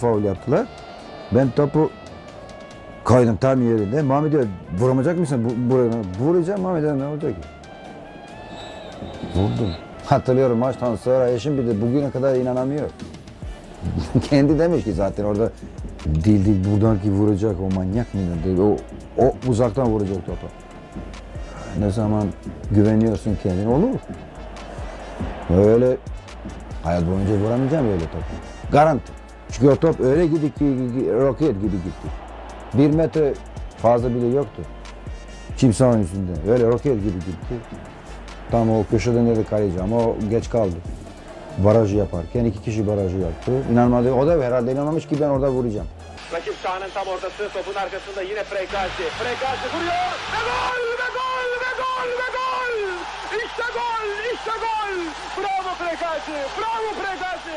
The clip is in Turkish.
faul yaptılar. Ben topu koydum tam yerinde. Muhammed diyor vuramayacak mısın bu, buraya? Vuracağım diyor, ne olacak ki? Vurdum. Hatırlıyorum maçtan sonra eşim bir de bugüne kadar inanamıyor. Kendi demiş ki zaten orada değil değil buradan ki vuracak o manyak mı? Değil, o, o uzaktan vuracak topu. Ne zaman güveniyorsun kendine olur. Öyle hayat boyunca vuramayacağım öyle topu. Garanti. Çünkü o top öyle gidik ki roket gibi gitti. Bir metre fazla bile yoktu. Kimsenin üstünde. Öyle roket gibi gitti. Tam o köşeden nerede kaleci ama o geç kaldı. Barajı yaparken iki kişi barajı yaptı. İnanmadı. O da herhalde inanmamış ki ben orada vuracağım. Rakip sahanın tam ortası topun arkasında yine Prekasi. Prekasi vuruyor ve gol ve gol ve gol ve gol. İşte gol işte gol. Bravo Prekasi bravo Prekasi.